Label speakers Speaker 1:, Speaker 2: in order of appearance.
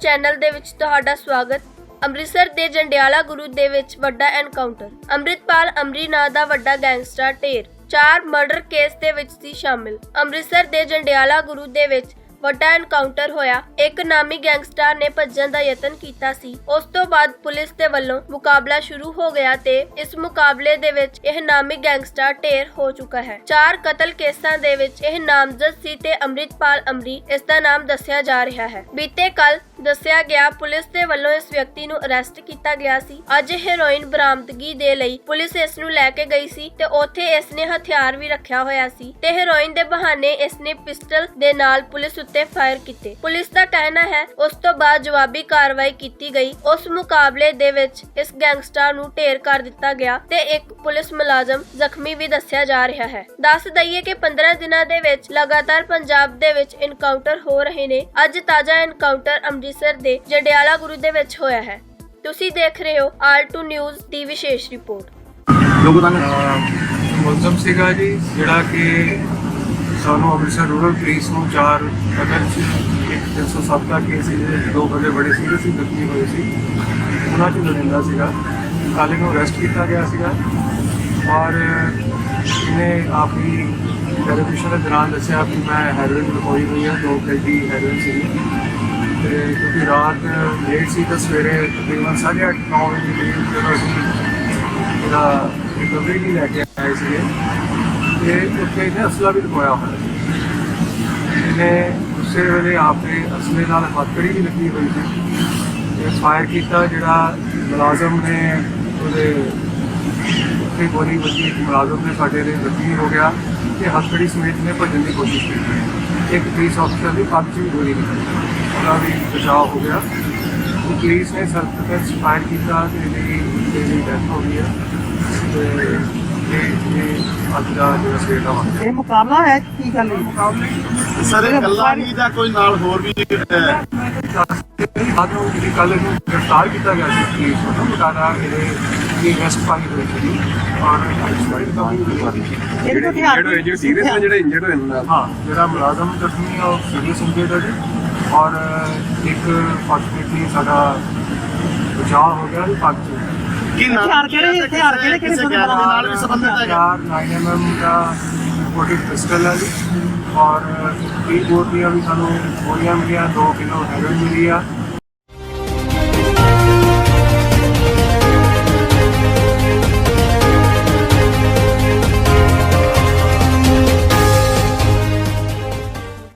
Speaker 1: Channel ਦੇ ਵਿੱਚ ਤੁਹਾਡਾ ਸਵਾਗਤ। ਅੰਮ੍ਰਿਤਸਰ ਦੇ ਜੰਡਿਆਲਾ ਗੁਰੂ ਦੇ ਵਿੱਚ ਵੱਡਾ ਐਨਕਾਊਂਟਰ। ਅੰਮ੍ਰਿਤਪਾਲ ਅਮਰੀ ਨਾਂ ਦਾ ਵੱਡਾ ਗੈਂਗਸਟਰ ਢੇਰ। ਚਾਰ ਮਰਡਰ ਕੇਸ ਦੇ ਵਿੱਚ ਸੀ ਸ਼ਾਮਿਲ। ਅੰਮ੍ਰਿਤਸਰ ਦੇ ਜੰਡਿਆਲਾ ਗੁਰੂ ਦੇ ਵਿੱਚ ਵੱਡਾ ਐਨਕਾਊਂਟਰ ਹੋਇਆ। ਇੱਕ ਨਾਮੀ ਗੈਂਗਸਟਰ ਨੇ ਭੱਜਣ ਦਾ ਯਤਨ ਕੀਤਾ ਸੀ। ਉਸ ਤੋਂ ਬਾਅਦ ਪੁਲਿਸ ਦੇ ਵੱਲੋਂ ਮੁਕਾਬਲਾ ਸ਼ੁਰੂ ਹੋ ਗਿਆ ਤੇ ਇਸ ਮੁਕਾਬਲੇ ਦੇ ਵਿੱਚ ਇਹ ਨਾਮੀ ਗੈਂਗਸਟਰ ਢੇਰ ਹੋ ਚੁੱਕਾ ਹੈ। ਚਾਰ ਕਤਲ ਕੇਸਾਂ ਦੇ ਵਿੱਚ ਇਹ ਨਾਮਜ਼ਦ ਸੀ ਤੇ ਅੰਮ੍ਰਿਤਪਾਲ ਅਮਰੀ ਇਸ ਦਾ ਨਾਮ ਦੱਸਿਆ ਜਾ ਰਿਹਾ ਹੈ। ਬੀਤੇ ਕੱਲ ਦੱਸਿਆ ਗਿਆ, ਪੁਲਿਸ ਦੇ ਵੱਲੋਂ ਇਸ ਵਿਅਕਤੀ ਨੂੰ ਅਰੈਸਟ ਕੀਤਾ ਗਿਆ ਸੀ। ਅੱਜ ਹੈਰੋਇਨ ਬਰਾਮਦਗੀ ਦੇ ਲਈ ਪੁਲਿਸ ਇਸ ਨੂੰ ਲੈ ਕੇ ਗਈ ਸੀ ਤੇ ਉੱਥੇ ਇਸ ਨੇ ਹਥਿਆਰ ਵੀ ਰੱਖਿਆ ਹੋਇਆ ਸੀ ਤੇ ਹੈਰੋਇਨ ਦੇ ਬਹਾਨੇ ਇਸ ਨੇ ਪਿਸਟਲ ਦੇ ਨਾਲ ਪੁਲਿਸ ਉੱਤੇ ਫਾਇਰ ਕੀਤੇ। ਪੁਲਿਸ ਦਾ ਕਹਿਣਾ ਹੈ, ਉਸ ਤੋਂ ਬਾਅਦ ਜਵਾਬੀ ਕਾਰਵਾਈ ਕੀਤੀ ਗਈ। ਉਸ ਮੁਕਾਬਲੇ ਦੇ ਵਿੱਚ ਇਸ ਗੈਂਗਸਟਰ ਨੂੰ ਢੇਰ ਕਰ ਦਿੱਤਾ ਗਿਆ ਤੇ ਇੱਕ ਪੁਲਿਸ ਮੁਲਾਜ਼ਮ ਜ਼ਖਮੀ ਵੀ ਦੱਸਿਆ ਜਾ ਰਿਹਾ ਹੈ। ਦੱਸ ਦਈਏ ਕਿ 15 ਦਿਨਾਂ ਦੇ ਵਿੱਚ ਲਗਾਤਾਰ ਪੰਜਾਬ ਦੇ ਵਿੱਚ ਇਨਕਾਊਂਟਰ ਹੋ ਰਹੇ ਨੇ। ਅੱਜ ਤਾਜ਼ਾ ਇਨਕਾਊਂਟਰ ਅੰਮ੍ਰਿਤਸਰ ਦੇ ਜੰਡਿਆਲਾ ਗੁਰੂ ਦੇ ਵਿੱਚ ਹੋਇਆ ਹੈ। ਤੁਸੀਂ ਦੇਖ ਰਹੇ ਹੋ ਆਰ2 ਨਿਊਜ਼ ਦੀ ਵਿਸ਼ੇਸ਼ ਰਿਪੋਰਟ।
Speaker 2: ਲੋਗੋ ਤੁਹਾਨੂੰ
Speaker 3: ਮੁਲਜ਼ਮ ਸੀਗਾ ਜੀ ਜਿਹੜਾ ਕਿ ਸਾਨੂੰ ਅੰਮ੍ਰਿਤਸਰ ਰੂਰਲ ਪੁਲਿਸ ਨੂੰ ਚਾਰ ਕਤਲ ਸੀ ਇੱਕ 307 ਦਾ ਕੇਸ ਸੀ ਜਿਹਦੇ 'ਚ ਦੋ ਬੰਦੇ ਬੜੇ ਸੀਰੀਅਸ ਸੀ ਜ਼ਖਮੀ ਹੋਏ ਸੀ। ਉਹਨਾਂ 'ਚ ਲੜਿੰਦਾ ਸੀਗਾ। ਕਾਲੇ ਨੂੰ ਅਰੈਸਟ ਕੀਤਾ ਗਿਆ ਸੀਗਾ। ਔਰ ਇਹਨੇ ਆਪਣੀ ਟੈਲੀਵਿਜ਼ਨ ਦੇ ਦੌਰਾਨ ਦੱਸਿਆ ਕਿ ਮੈਂ ਹੈਰੋਇਨ ਲਗਾਈ ਹੋਈ ਹੈ ਦੋ ਕੈਦੀ ਹੈਰੋਇਨ ਸੀ ਤੇ ਕਿਉਂਕਿ ਰਾਤ ਲੇਟ ਸੀ ਤਾਂ ਸਵੇਰੇ ਤਕਰੀਬਨ 8:30 9 ਵਜੇ ਦੇ ਕਰੀਬ ਜਦੋਂ ਅਸੀਂ ਇਹਦਾ ਰਿਕਵਰੀ ਵੀ ਲੈ ਕੇ ਆਏ ਸੀਗੇ। ਤੇ ਉੱਥੇ ਇਹਨੇ ਅਸਲਾ ਵੀ ਲਗਾਇਆ ਹੋਇਆ ਸੀ। ਇਹਨੇ ਉਸੇ ਵੇਲੇ ਆਪੇ ਅਸਲੇ ਨਾਲ ਹੱਥਕੜੀ ਵੀ ਲੱਗੀ ਹੋਈ ਸੀ। ਤੇ ਫਾਇਰ ਕੀਤਾ ਜਿਹੜਾ ਮੁਲਾਜ਼ਮ ਨੇ ਉਹਦੇ ਉੱਥੇ ਗੋਲੀ ਵੱਜੀ। ਇੱਕ ਮੁਲਾਜ਼ਮ ਨੇ ਸਾਡੇ ਦੇ ਜ਼ਖਮੀ ਹੋ ਗਿਆ। ਤੇ ਹੱਥਕੜੀ ਸਮੇਤ ਨੇ ਭੱਜਣ ਦੀ ਕੋਸ਼ਿਸ਼ ਕੀਤੀ। ਇੱਕ ਪੁਲਿਸ ਅਫਸਰ ਦੀ ਪੱਗ 'ਚ ਵੀ ਗੋਲੀ ਨਿਕਲੀ। ਉਹਦਾ ਵੀ ਬਚਾਅ ਹੋ ਗਿਆ। ਤੇ ਪੁਲਿਸ ਨੇ ਤੇ ਫਾਇਰ ਕੀਤਾ ਤੇ ਇਹਦੀ ਇਹਦੀ ਡੈਥ ਹੋ ਗਈ ਹੈ ਤੇ ਇਹ ਇਹ ਅੱਜ ਦਾ ਜਿਹੜਾ ਦਾ ਵਾਕਿਆ।
Speaker 4: ਇਹ ਮੁਕਾਬਲਾ ਹੈ ਕੀ ਗੱਲ ਹੈ?
Speaker 2: ਸਰ ਇਹ ਇਕੱਲਾ ਨਹੀਂ ਦਾ ਕੋਈ ਨਾਲ ਹੋਰ ਵੀ ਹੈ
Speaker 3: ਬਾਅਦ ਨੂੰ ਜਿਹੜੀ ਕੱਲ ਨੂੰ ਗ੍ਰਿਫਤਾਰ ਕੀਤਾ ਗਿਆ ਸੀ ਪਾਈ ਹੋਈ ਔਰ
Speaker 2: ਜਿਹੜੇ ਜਿਹੜੇ ਸੀਰੀਅਸ ਨੇ ਜਿਹੜੇ ਇੰਜਰਡ ਹੋਏ ਨੇ
Speaker 3: ਹਾਂ ਜਿਹੜਾ ਮੁਲਾਜ਼ਮ ਜ਼ਖਮੀ ਆ ਉਹ ਸੀਰੀਅਸ ਇੰਜਰਡ ਹੈ ਜੀ ਔਰ ਇੱਕ ਫਾਰਚੂਨੇਟਲੀ ਸਾਡਾ ਬਚਾਅ ਹੋ ਗਿਆ ਜੀ ਪੱਗ 'ਚ
Speaker 2: ਕੀ ਨਾਮ
Speaker 4: ਹਥਿਆਰ ਕਿਹੜੇ- ਹਥਿਆਰ ਕਿਹੜੇ- ਕਿਹੜੇ
Speaker 2: ਕਿਸੇ ਗੈਰ ਦੇ ਨਾਲ ਵੀ ਸੰਬੰਧਿਤ ਹੈਗਾ?
Speaker 3: ਚਾਰ 9mm ਦਾ ਰਿਪੋਰਟਡ ਪਿਸਟਲ ਹੈ ਜੀ ਔਰ ਟੀ ਬੋਰਡ ਦੀਆਂ ਵੀ ਸਾਨੂੰ ਗੋਲੀਆਂ ਮਿਲੀਆਂ 2 ਕਿਲੋ ਹੈਰੋਇਨ ਮਿਲੀ ਆ।